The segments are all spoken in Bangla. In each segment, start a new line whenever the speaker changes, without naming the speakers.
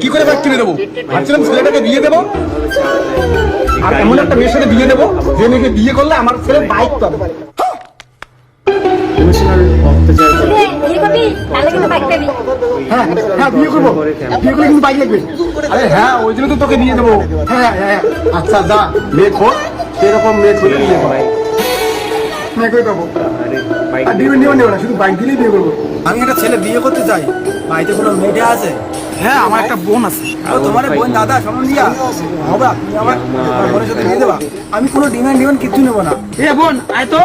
কি করে বাইক কিনে দেবো ভাবছিলাম ছেলেটাকে বিয়ে দেবো আর এমন একটা মেয়ের সাথে বিয়ে দেবো যে মেয়েকে বিয়ে করলে আমার ছেলে বাইক পাবে হ্যাঁ হ্যাঁ বিয়ে করব বিয়ে করলে কিন্তু বাইক লাগবে আরে হ্যাঁ ওই জন্য তো তোকে বিয়ে দেবো। হ্যাঁ হ্যাঁ হ্যাঁ। আচ্ছা যা মেয়ে খোঁজ সেরকম মেয়ে খুলে বিয়ে করো মেয়ে করে দেবো
আর
ডিমেন্ট ডিমেন্ট নেব না শুধু বাইক দিলেই বিয়ে করব।
আমি একটা ছেলে বিয়ে করতে চাই। বাড়িতে কোনো মেয়েটা আছে?
হ্যাঁ আমার একটা বোন আছে।
ও তোমার বোন দাদা শোনো নিয়া। হবে তুমি আমার আমার বোনের সাথে বিয়ে দেবা আমি কোনো ডিমান্ড ডিমান্ড কিছু নেব না।
এ বোন আয় তো।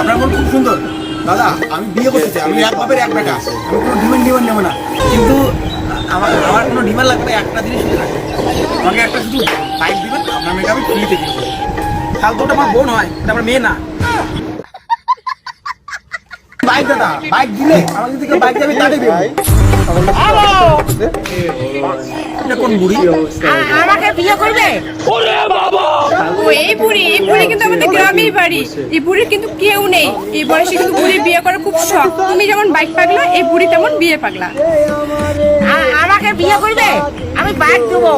আপনার বোন খুব সুন্দর। দাদা আমি বিয়ে করতে চাই আমি এক বাপের এক বেটা আমি কোনো ডিমান্ড ডিমান্ড নেব না। কিন্তু আমার আমার কোনো ডিমান্ড লাগবে না একটা জিনিস শুধু লাগবে আমাকে একটা শুধু বাইক দিবেন আপনার মেয়েকে আমি ফ্রিতে দিয়ে দেবো। তাহলে তো ওটা আমার বোন হয় এটা আমার মেয়ে না। বাইক দাদা বাইক দিলে আমার যদি কেউ বাইক দেবো। এটা কোন বুড়ি?
আমাকে বিয়ে করবে? এই বুড়ি এই বুড়ি কিন্তু আমাদের গ্রামেই বাড়ি এই বুড়ির কিন্তু কেউ নেই এই বয়সে কিন্তু বুড়ি বিয়ে করা খুব শখ তুমি যেমন বাইক পাগলা এই বুড়ি তেমন বিয়ে পাগলা
আমাকে বিয়ে করবে আমি বাইক দেবো